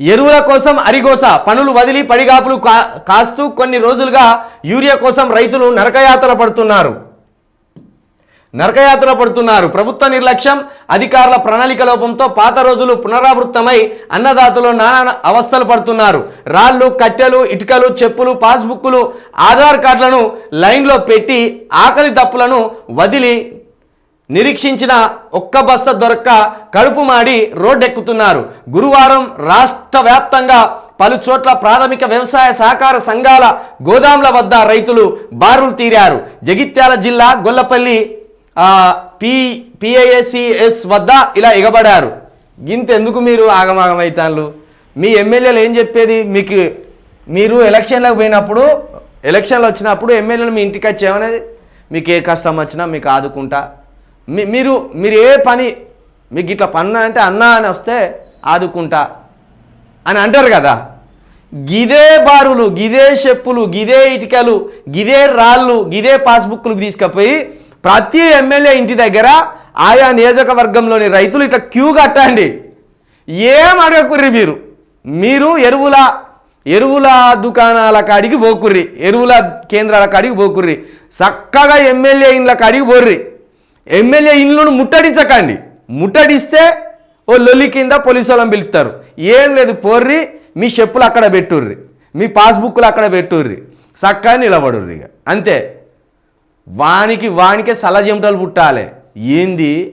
ఎరువుల కోసం అరిగోస పనులు వదిలి పడిగాపులు కా కాస్తూ కొన్ని రోజులుగా యూరియా కోసం రైతులు నరకయాత్ర పడుతున్నారు. నరకయాత్ర పడుతున్నారు. ప్రభుత్వ నిర్లక్ష్యం అధికారుల ప్రణాళిక లోపంతో పాత రోజులు పునరావృతమై అన్నదాతలు నానా అవస్థలు పడుతున్నారు. రాళ్ళు కట్టెలు ఇటుకలు చెప్పులు పాస్బుక్లు ఆధార్ కార్డులను లైన్లో పెట్టి ఆకలి దప్పులను వదిలి నిరీక్షించిన ఒక్క బస్త దొరక్క కడుపు మాడి రోడ్డెక్కుతున్నారు. గురువారం రాష్ట్ర వ్యాప్తంగా పలు చోట్ల ప్రాథమిక వ్యవసాయ సహకార సంఘాల గోదాంల వద్ద రైతులు బారులు తీరారు. జగిత్యాల జిల్లా గొల్లపల్లి పి పిఐఎస్సిఎస్ వద్ద ఇలా ఎగబడారు. గింతెందుకు మీరు ఆగమాగమవుతాన్లు మీ ఎమ్మెల్యేలు ఏం చెప్పేది? మీకు మీరు ఎలక్షన్లకు పోయినప్పుడు ఎలక్షన్లు వచ్చినప్పుడు ఎమ్మెల్యేలు మీ ఇంటికి వచ్చేమనేది మీకు ఏ కష్టం వచ్చినా మీకు ఆదుకుంటా. మీరు మీరు ఏ పని మీకు ఇట్లా పన్నా అంటే అన్నా అని వస్తే ఆదుకుంటా అని అంటారు కదా. గిదే బారులు గిదే చెప్పులు గిదే ఇటుకలు గిదే రాళ్ళు గిదే పాస్బుక్లు తీసుకుపోయి ప్రతి ఎమ్మెల్యే ఇంటి దగ్గర ఆయా నియోజకవర్గంలోని రైతులు ఇట్లా క్యూ కట్టండి. ఏం అడగకుర్రి మీరు? మీరు ఎరువుల ఎరువుల దుకాణాల కాడికి పోకుర్రి ఎరువుల కేంద్రాల కాడికి పోకుర్రి. చక్కగా ఎమ్మెల్యే ఇండ్ల కాడికి పోర్రి. ఎమ్మెల్యే ఇండ్లను ముట్టడించకండి. ముట్టడిస్తే ఓ లొల్లి కింద పోలీసు వాళ్ళని పిలుస్తారు. ఏం లేదు పోర్రి మీ చెప్పులు అక్కడ పెట్టుర్రి. మీ పాస్బుక్లు అక్కడ పెట్టుర్రి. చక్కగా నిలబడుర్రి ఇక. అంతే. వానికి వానికే సలజెమటలు పుట్టాలి. ఏంది?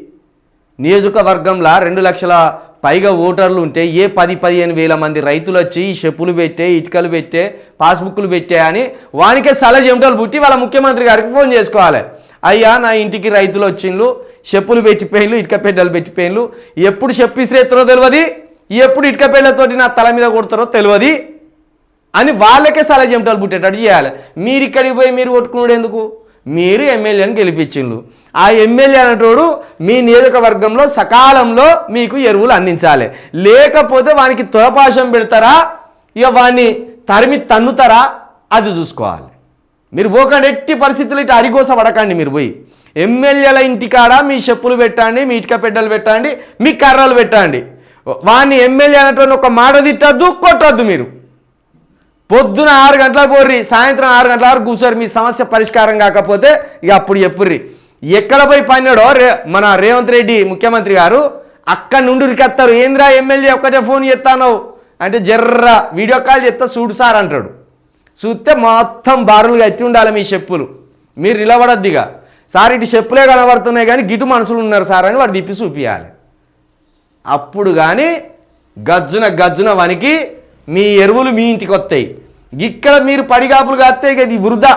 నియోజకవర్గంలో రెండు లక్షల పైగా ఓటర్లు ఉంటే ఏ పది పదిహేను వేల మంది రైతులు వచ్చి ఈ చెప్పులు పెట్టే ఇటుకలు పెట్టే పాస్బుక్లు పెట్టే అని వానికే సలజెమటలు పుట్టి వాళ్ళ ముఖ్యమంత్రి గారికి ఫోన్ చేసుకోవాలి. అయ్యా నా ఇంటికి రైతులు వచ్చిండ్లు చెప్పులు పెట్టిపోయిన్లు ఇటుక పెడ్డలు పెట్టిపోయిన్లు ఎప్పుడు చెప్పు ఇసిరేస్తారో తెలియదు ఎప్పుడు ఇటుక పెళ్ళతోటి నా తల మీద కొడతారో తెలియదు అని వాళ్ళకే సలహా చెమటలు పుట్టేటట్టు చేయాలి. మీరు ఇక్కడికి పోయి మీరు కొట్టుకున్నాడు ఎందుకు? మీరు ఎమ్మెల్యేని గెలిపించిండ్రు. ఆ ఎమ్మెల్యే అనేటోడు మీ నియోజకవర్గంలో సకాలంలో మీకు ఎరువులు అందించాలి. లేకపోతే వానికి తులపాశం పెడతారా? ఇక వాడిని తరిమి తన్నుతారా? అది చూసుకోవాలి. మీరు పోకండి ఎట్టి పరిస్థితులు ఇటు అరిగోస పడకండి మీరు పోయి. ఎమ్మెల్యేల ఇంటికాడ మీ చెప్పులు పెట్టండి మీ ఇటుక పెడ్డలు పెట్టండి మీ కర్రలు పెట్టండి. వాడిని ఎమ్మెల్యే అనేటువంటి ఒక మాట తిట్టద్దు కొట్టద్దు మీరు. పొద్దున ఆరు గంటల పోర్రి సాయంత్రం ఆరు గంటల వరకు కూర్చోరు మీ సమస్య పరిష్కారం కాకపోతే ఇక అప్పుడు చెప్పుర్రి. ఎక్కడ పోయి పన్నాడో రే మన రేవంత్ రెడ్డి ముఖ్యమంత్రి గారు అక్కడ నుండి ఉరికెత్తారు. ఏంద్రా ఎమ్మెల్యే ఒక్కటే ఫోన్ చేస్తాను అంటే జర్ర వీడియో కాల్ చేస్తా చూడు సార్ అంటాడు. చూస్తే మొత్తం బారులు కట్టి ఉండాలి మీ చెప్పులు. మీరు నిలబడద్దిగా. సార్ ఇటు చెప్పులే కనబడుతున్నాయి కానీ గిటు మనుషులు ఉన్నారు సార్ అని వాడు తిప్పి చూపించాలి అప్పుడు కానీ గజ్జున గజ్జున వనికి మీ ఎరువులు మీ ఇంటికి వస్తాయి ఇక్కడ మీరు పడిగాపులు కాస్తే ఇక ఇది వృధా.